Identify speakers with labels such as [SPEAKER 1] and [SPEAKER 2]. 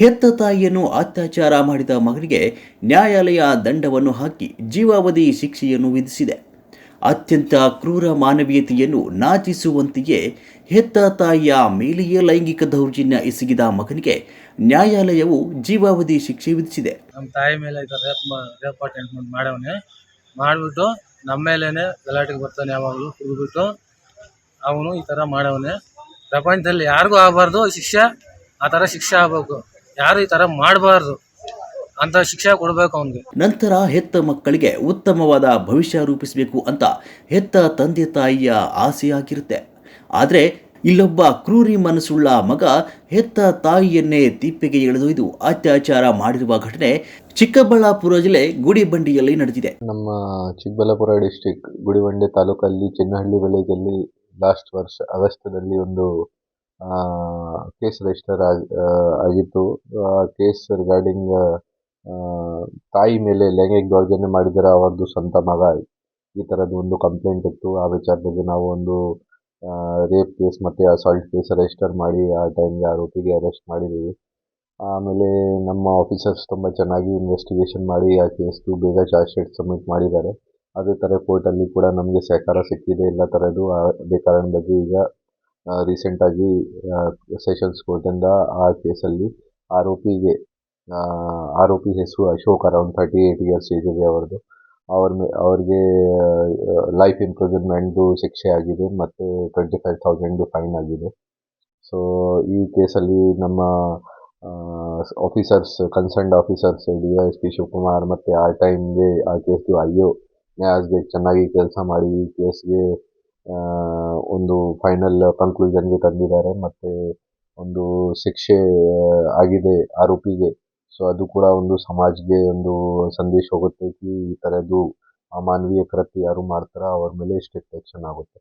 [SPEAKER 1] ಹೆತ್ತ ತಾಯಿಯನ್ನು ಅತ್ಯಾಚಾರ ಮಾಡಿದ ಮಗನಿಗೆ ನ್ಯಾಯಾಲಯ ದಂಡವನ್ನು ಹಾಕಿ ಜೀವಾವಧಿ ಶಿಕ್ಷೆಯನ್ನು ವಿಧಿಸಿದೆ. ಅತ್ಯಂತ ಕ್ರೂರ ಮಾನವೀಯತೆಯನ್ನು ನಾಚಿಸುವಂತೆಯೇ ಹೆತ್ತ ತಾಯಿಯ ಮೇಲೆಯೇ ಲೈಂಗಿಕ ದೌರ್ಜನ್ಯ ಎಸಗಿದ ಮಗನಿಗೆ ನ್ಯಾಯಾಲಯವು ಜೀವಾವಧಿ ಶಿಕ್ಷೆ ವಿಧಿಸಿದೆ.
[SPEAKER 2] ನಮ್ಮ ತಾಯಿ ಮೇಲೆ ಮಾಡಿಬಿಟ್ಟು ನಮ್ಮ ಮೇಲೇನೆ ಗಲಾಟೆಗೆ ಬರ್ತಾನೆ ಯಾವಾಗಲೂ ಕುಡಿದ್ಬಿಟ್ಟು. ಅವನು ಈ ತರ ಮಾಡವನೆ. ಪ್ರಪಂಚದಲ್ಲಿ ಯಾರಿಗೂ ಆಗಬಾರ್ದು ಶಿಕ್ಷೆ ಆ ಥರ ಶಿಕ್ಷೆ ಆಗಬೇಕು. ಯಾರು ಈ ತರ ಮಾಡಬಾರ್ದು ಅಂತ ಶಿಕ್ಷೆ ಕೊಡಬೇಕು ಅವನಿಗೆ.
[SPEAKER 1] ನಂತರ ಹೆತ್ತ ಮಕ್ಕಳಿಗೆ ಉತ್ತಮವಾದ ಭವಿಷ್ಯ ರೂಪಿಸಬೇಕು ಅಂತ ಹೆತ್ತ ತಂದೆ ತಾಯಿಯ ಆಸೆಯಾಗಿರುತ್ತೆ. ಆದರೆ ಇಲ್ಲೊಬ್ಬ ಕ್ರೂರಿ ಮನಸ್ಸುಳ್ಳ ಮಗ ಹೆತ್ತ ತಾಯಿಯನ್ನೇ ತಿಪ್ಪೆಗೆ ಎಳೆದೊಯ್ದು ಅತ್ಯಾಚಾರ ಮಾಡಿರುವ ಘಟನೆ ಚಿಕ್ಕಬಳ್ಳಾಪುರ ಜಿಲ್ಲೆ ಗುಡಿಬಂಡಿಯಲ್ಲಿ ನಡೆದಿದೆ.
[SPEAKER 3] ನಮ್ಮ ಚಿಕ್ಕಬಳ್ಳಾಪುರ ಡಿಸ್ಟಿಕ್ ಗುಡಿಬಂಡೆ ತಾಲೂಕಲ್ಲಿ ಚಿನ್ನಹಳ್ಳಿ ವಿಲೇಜಲ್ಲಿ ಲಾಸ್ಟ್ ವರ್ಷ ಆಗಸ್ಟದಲ್ಲಿ ಒಂದು ಕೇಸ್ ರಿಜಿಸ್ಟರ್ ಆಗಿ ಆಗಿತ್ತು. ಆ ಕೇಸ್ ರಿಗಾರ್ಡಿಂಗ್ ತಾಯಿ ಮೇಲೆ ಲೈಂಗಿಕ ದೌರ್ಜನ್ಯ ಮಾಡಿದರೆ ಅವರದು ಸ್ವಂತ ಮಗ. ಈ ಥರದ್ದು ಒಂದು ಕಂಪ್ಲೇಂಟ್ ಇತ್ತು. ಆ ವಿಚಾರದಲ್ಲಿ ನಾವು ಒಂದು ರೇಪ್ ಕೇಸ್ ಮತ್ತು ಅಸಾಲ್ಟ್ ಕೇಸ್ ರಿಜಿಸ್ಟರ್ ಮಾಡಿ, ಆ ಟೈಮ್ಗೆ ಆರೋಪಿಗೆ ಅರೆಸ್ಟ್ ಮಾಡಿದ್ದೀವಿ. ಆಮೇಲೆ ನಮ್ಮ ಆಫೀಸರ್ಸ್ ತುಂಬ ಚೆನ್ನಾಗಿ ಇನ್ವೆಸ್ಟಿಗೇಷನ್ ಮಾಡಿ, ಆ ಕೇಸ್ದು ಬೇಗ ಚಾರ್ಜ್ ಶೀಟ್ ಸಬ್ಮಿಟ್ ಮಾಡಿದ್ದಾರೆ. ಅದೇ ಥರ ಕೋರ್ಟಲ್ಲಿ ಕೂಡ ನಮಗೆ ಸಹಕಾರ ಸಿಕ್ಕಿದೆ ಎಲ್ಲ ಥರದ್ದು. ಅದೇ ಬಗ್ಗೆ ಈಗ ರೀಸೆಂಟಾಗಿ ಸೆಷನ್ಸ್ ಕೋರ್ಟಿಂದ ಆ ಕೇಸಲ್ಲಿ ಆರೋಪಿಗೆ ಆರೋಪಿ ಹೆಸರು Ashok around thirty eight years age ಇದೆ ಅವ್ರದ್ದು. ಅವ್ರ ಅವ್ರಿಗೆ ಲೈಫ್ ಇಂಪ್ರಿಸನ್ಮೆಂಟ್ದು ಶಿಕ್ಷೆ ಆಗಿದೆ ಮತ್ತು ಟ್ವೆಂಟಿ ಫೈವ್ ಥೌಸಂಡು ಫೈನ್ ಆಗಿದೆ. ಸೊ ಈ ಕೇಸಲ್ಲಿ ನಮ್ಮ officers concerned officers D Y S P Shivakumar ಮತ್ತು ಆ ಟೈಮ್ಗೆ ಆ ಕೇಸ್ದು ಐ ಒ ನ್ಯಾಸ್ಗೆ ಚೆನ್ನಾಗಿ ಕೆಲಸ ಮಾಡಿ ಈ ಕೇಸ್ಗೆ ಒಂದು ಫೈನಲ್ ಕನ್ಕ್ಲೂಷನ್ಗೆ ತಂದಿದ್ದಾರೆ. ಮತ್ತು ಒಂದು ಶಿಕ್ಷೆ ಆಗಿದೆ ಆರೋಪಿಗೆ. ಸೊ ಅದು ಕೂಡ ಒಂದು ಸಮಾಜಕ್ಕೆ ಒಂದು ಸಂದೇಶ ಹೋಗುತ್ತೆ ಈ ಥರದ್ದು ಅಮಾನವೀಯ ಕೃತ್ಯ ಯಾರು ಮಾಡ್ತಾರ ಅವ್ರ ಮೇಲೆ ಸ್ಟ್ರಿಕ್ಟ್ ಆ್ಯಕ್ಷನ್ ಆಗುತ್ತೆ.